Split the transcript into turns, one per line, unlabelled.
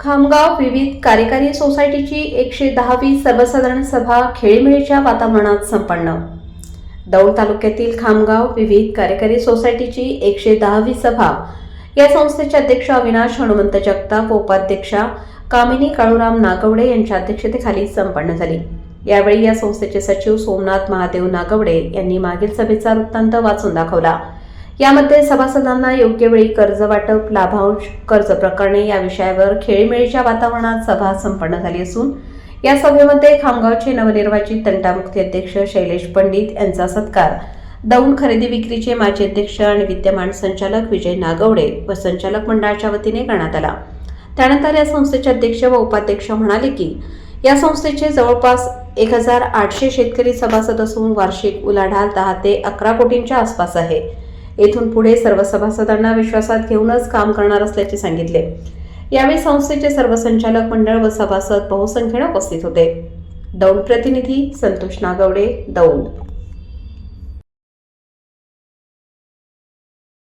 खामगाव विविध कार्यकारी सोसायटीची एकशे दहावी सर्वसाधारण सभा खेळीमेळीच्या वातावरणात संपन्न. दौंड तालुक्यातील खामगाव विविध कार्यकारी सोसायटीची एकशे दहावी सभा. या संस्थेचे अध्यक्ष अविनाश हनुमंत जगताप उपाध्यक्षा कामिनी काळूराम नागवडे यांच्या अध्यक्षतेखाली संपन्न झाली. यावेळी या संस्थेचे सचिव सोमनाथ महादेव नागवडे यांनी मागील सभेचा वृत्तांत वाचून दाखवला. यामध्ये सभासदांना योग्य वेळी कर्ज वाटप लाभांश कर्ज प्रकरणे या विषयावर खेळीमेळीच्या वातावरणात सभा संपन्न झाली असून या सभेमध्ये खामगावचे नवनिर्वाचित तंटामुक्ती अध्यक्ष शैलेश पंडित यांचा सत्कार दौंड खरेदी विक्रीचे माजी अध्यक्ष आणि विद्यमान संचालक विजय नागवडे व संचालक मंडळाच्या वतीने करण्यात आला. त्यानंतर या संस्थेचे अध्यक्ष व उपाध्यक्ष म्हणाले की या संस्थेचे जवळपास एक हजार आठशे शेतकरी सभासद असून वार्षिक उलाढाल दहा ते अकरा कोटींच्या आसपास आहे. येथून पुढे सर्व सभासदांना विश्वासात घेऊनच काम करणार असल्याचे सांगितले. यावेळी संस्थेचे सर्व संचालक मंडळ व सभासद बहुसंख्येने उपस्थित होते. दौंड प्रतिनिधी संतोष नागवडे दौंड.